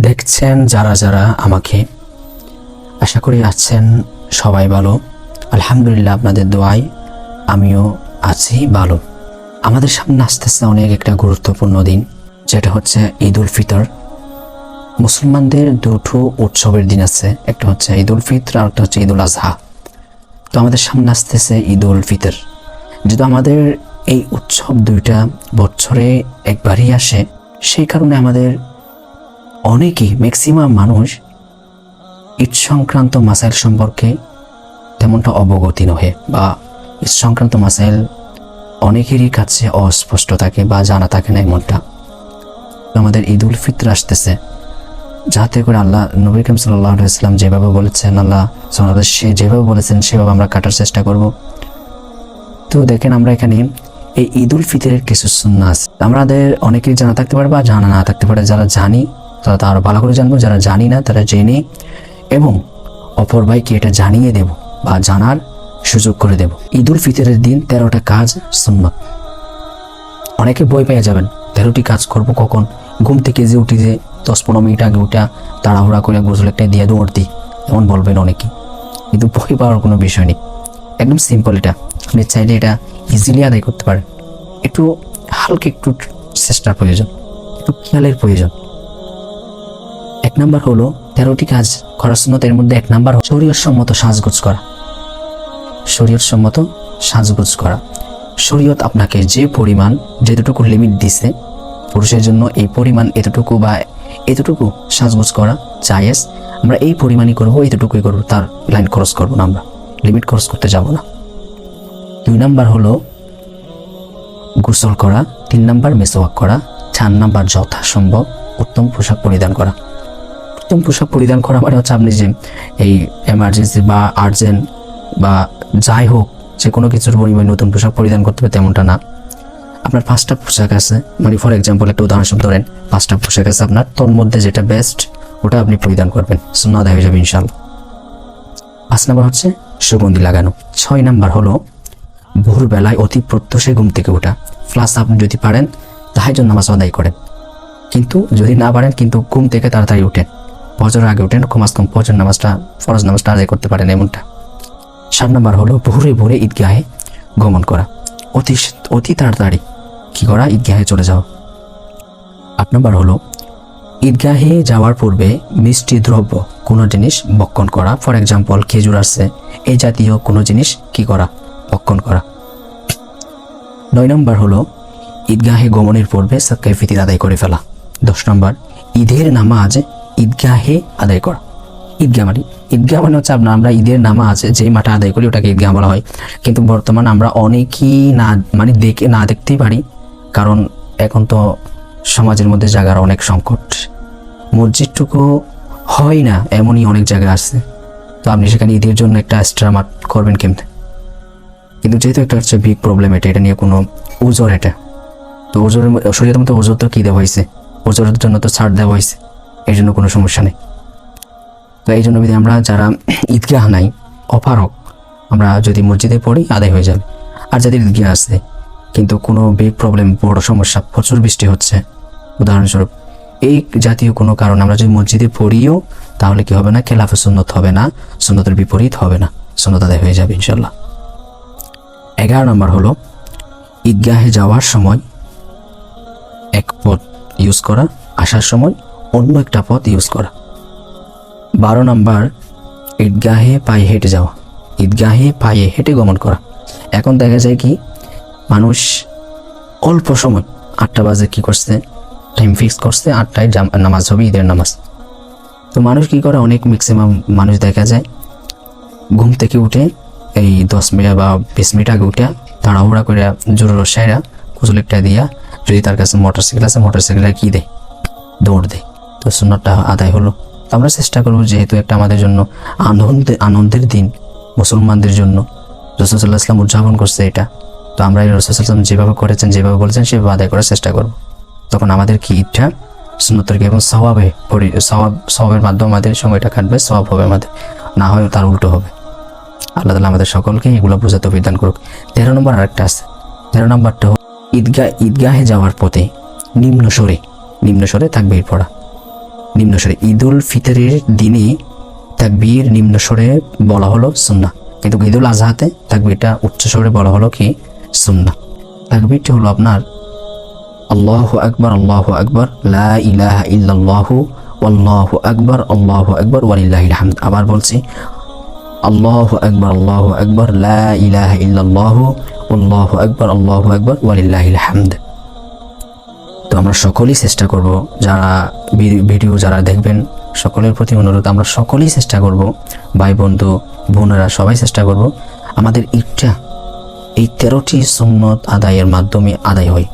দেখছেন যারা যারা আমাকে। আশা করি আছেন সবাই ভালো। আলহামদুলিল্লাহ আপনাদের দোয়ায় আমিও আছি ভালো। আমাদের সামনে আসতেছে অনেক একটা গুরুত্বপূর্ণ দিন, যেটা হচ্ছে ঈদ উল ফিতর। মুসলমানদের দুটো উৎসবের দিন আছে, একটা হচ্ছে ঈদ উল ফিতর আর একটা হচ্ছে ঈদ উল আজহা। তো আমাদের সামনে আসতেছে ঈদ উল ফিতর। যেহেতু আমাদের এই উৎসব দুইটা বছরে একবারই আসে, সেই কারণে আমাদের অনেকেই ম্যাক্সিমাম মানুষ ঈদ সংক্রান্ত মাসাইল সম্পর্কে তেমনটা অবগতি নহে বা ঈদ সংক্রান্ত মাসাইল অনেকেরই কাছে অস্পষ্ট থাকে বা জানা থাকে না এমনটা। আমাদের ঈদ উল ফিতর আসতেছে। যাতে করে আল্লাহ নবী করিম ইসলাম যেভাবে বলেছেন, আল্লাহ সে যেভাবে বলেছেন, সেভাবে আমরা কাটার চেষ্টা করব। তো দেখেন আমরা এখানে এই ঈদ উল ফিতরের কিছু সুন্না আছে আমাদের অনেকেই জানা থাকতে পারে বা জানা না থাকতে পারে, যারা জানি তারা তা আরও ভালো করে জানব, যারা জানি না তারা জেনে এবং অপর ভাইকে এটা জানিয়ে দেব বা জানার সুযোগ করে দেব। ঈদ উল ফিতরের দিন তেরোটা কাজ সুন্নত। অনেকে বই পেয়ে যাবেন, তেরোটি কাজ করব কখন? ঘুম থেকে যে উঠি যে দশ পনেরো মিনিট আগে উঠা, তাড়াহুড়া করে গোসল একটা দিয়ে দৌড় দিই, এমন বলবেন অনেকে কিন্তু বই পাওয়ার কোনো বিষয় নেই। একদম সিম্পল এটা। আপনি চাইলে এটা ইজিলি আদায় করতে পারেন। একটু হালকা একটু চেষ্টার প্রয়োজন, একটু খেয়ালের প্রয়োজন। নাম্বার হলো তেরোটি কাজ করার এর মধ্যে এক নাম্বার শরীর সম্মত সাজগোজ করা। শরীয়ত সম্মত সাজগোজ করা। শরীয়ত আপনাকে যে পরিমাণ যেতটুকু লিমিট দিছে, পুরুষের জন্য এই পরিমাণ এতটুকু বা এতটুকু সাজগোজ করা জায়েজ। আমরা এই পরিমাণই করব, এতটুকুই করব, তার লাইন ক্রস করব না আমরা। লিমিট ক্রস করতে যাব না। দুই নাম্বার হলো গোসল করা। তিন নাম্বার মেসোয়াক করা। চার নাম্বার যথাসম্ভব উত্তম পোশাক পরিধান করা। উত্তম পোশাক পরিধান করা মানে হচ্ছে আপনি যে এই এমার্জেন্সি বা আর্জেন্ট বা যাই হোক, যে কোনো কিছুর পরিমাণে নতুন পোশাক পরিধান করতে হবে তেমনটা না। আপনার পাঁচটা পোশাক আছে মানে ফর এক্সাম্পল একটা উদাহরণ ধরেন, পাঁচটা পোশাক আছে আপনার, তোর মধ্যে যেটা বেস্ট ওটা আপনি পরিধান করবেন। সুন্না দেখা যাবে ইনশাল্লাহ পাঁচ নাম্বার হচ্ছে সুগন্ধি লাগানো। ছয় নাম্বার হলো ভোরবেলায় অতি প্রত্যুষে ঘুম থেকে ওঠা। প্লাস আপনি যদি পারেন তাহাই জন্য নামাজ আদায় করেন। কিন্তু যদি না পারেন, কিন্তু ঘুম থেকে তাড়াতাড়ি উঠেন। ফজরের আগে উঠেন কমাস কম ফজর নামাজটা, ফরজ নামাজটা আদায় করতে পারেন এমনটা। সাত নম্বর হলো ভোরে ভোরে ঈদগাহে গমন করা। অতি অতি তাড়াতাড়ি কি করা? ঈদগাহে চলে যাওয়া। আট নম্বর হলো ঈদগাহে যাওয়ার পূর্বে মিষ্টি দ্রব্য, কোনো জিনিস বক্ষণ করা। ফর এক্সাম্পল, খেজুর আসছে, এই জাতীয় কোনো জিনিস কি করা? বক্ষণ করা। নয় নম্বর হলো ঈদগাহে গমনের পূর্বে সাক্কাই ফিতির আদায় করে ফেলা। দশ নম্বর, ঈদের নামাজ ঈদগাহে আদায় করা। ঈদগাহ মানে ঈদগাহ মানে হচ্ছে আপনার, আমরা ঈদের নামা আছে, যেই মাঠে আদায় করি ওটাকে ঈদগাহ বলা হয়। কিন্তু বর্তমান আমরা অনেকেই না মানে দেখে, না দেখতেই পারি। কারণ এখন তো সমাজের মধ্যে জায়গার অনেক সংকট। মসজিদটুকু হয় না, এমনই অনেক জায়গা আছে। তো আপনি সেখানে ঈদের জন্য একটা এক্সট্রা মাঠ করবেন কেমনে? কিন্তু যেহেতু একটা হচ্ছে বিগ প্রবলেম এটা এটা নিয়ে কোনো ওজোর এটা। তো ওজোরের শরীরের মধ্যে ওজোর তো কী দেওয়া হয়েছে? ওজোরের জন্য তো ছাড় দেওয়া হয়েছে। এই জন্য কোনো সমস্যা নেই। তো এই জন্য যদি আমরা যারা ঈদগাহ নাই অপারক আমরা যদি মসজিদে পড়ি, আদায় হয়ে যাবে। আর যাদের ঈদগাহ আছে, কিন্তু কোনো বিগ প্রবলেম বড় সমস্যা, প্রচুর বৃষ্টি হচ্ছে। উদাহরণস্বরূপ, এই জাতীয় কোনো কারণ আমরা যদি মসজিদে পড়িও, তাহলে কি হবে না? খেলাফে সুন্নত হবে না, সুন্নতের বিপরীত হবে না। সুন্নত আদায় হয়ে যাবে ইনশাল্লাহ এগারো নম্বর হলো, ঈদগাহে যাওয়ার সময় এক পথ ইউজ করা, আসার সময় অন্য একটা পথ ইউজ করা। বারো নম্বর, ঈদগাহে পায়ে হেঁটে যাওয়া। ঈদগাহে পায়ে হেঁটে গমন করা। এখন দেখা যায় কি, মানুষ অল্প সময়, আটটা বাজে কি করছে টাইম ফিক্স করছে, আটটায় নামাজ হবে, ঈদের নামাজ। তো মানুষ কি করে? অনেক ম্যাক্সিমাম মানুষ দেখা যায়, ঘুম থেকে উঠে এই দশ মিনিট বা বিশ মিনিট আগে উঠে তাড়াহুড়া করে জোর সাইরা কুচুল একটা দিয়া যদি তার কাছে মোটর সাইকেল আছে মোটর সাইকেলে কি দেয়? দৌড় দেয়। তো সুন্নতটা আদায় হলো। আমরা চেষ্টা করব যেহেতু একটা আমাদের জন্য আনন্দ আনন্দের দিন, মুসলমানদের জন্য। রসুল্লাহ ইসলাম উদযাপন করছে এটা। তো আমরা এই রসুলাম যেভাবে করেছেন, যেভাবে বলেছেন, সেভাবে আদায় করার চেষ্টা করব। তখন আমাদের কি ইচ্ছা? সুন্নতরকে এবং স্বভাবে স্বভাব স্বভাবের মাধ্যমে আমাদের সময়টা কাটবে স্বভাব হবে আমাদের। না হয় তার উল্টো হবে। আল্লাহ তালা আমাদের সকলকে এগুলো বোঝাতে বিধান করুক। তেরো নম্বর আরেকটা আছে। তেরো নম্বরটা হলো ঈদগাহ ঈদগাহে যাওয়ার পথে নিম্ন স্বরে নিম্ন স্বরে থাকবে এর পড়া নিম্নস্বরে, ঈদুল ফিতরের দিনে তাকবীর নিম্নস্বরে বলা হলো সুন্না কিন্তু ঈদুল আজহাতে তাকবীরটা উচ্চস্বরে বলা হলো কি? সুন্না তাকবীরটি হলো আপনার, আল্লাহু আকবার, আল্লাহ আকবর, লা ইল্লাল্লাহু, আল্লাহু আকবার আল্লাহু আকবার, ওয়ালিল্লাহিল হামদ। আবার বলছি, আল্লাহ আকবার আল্লাহ আকবার, লা ইল্লাল্লাহু, আল্লাহু আকবার আল্লাহু আকবার, ওয়ালিল্লাহিল হামদ। আমরা সকলেই চেষ্টা করব যারা ভিডিও যারা দেখবেন, সকলের প্রতি অনুরোধ, আমরা সকলেই চেষ্টা করব, ভাই, বন্ধু, বোনেরা, সবাই চেষ্টা করব আমাদের ইচ্ছা এই তেরোটি সুন্নত আদায়ের মাধ্যমে আদায় হয়।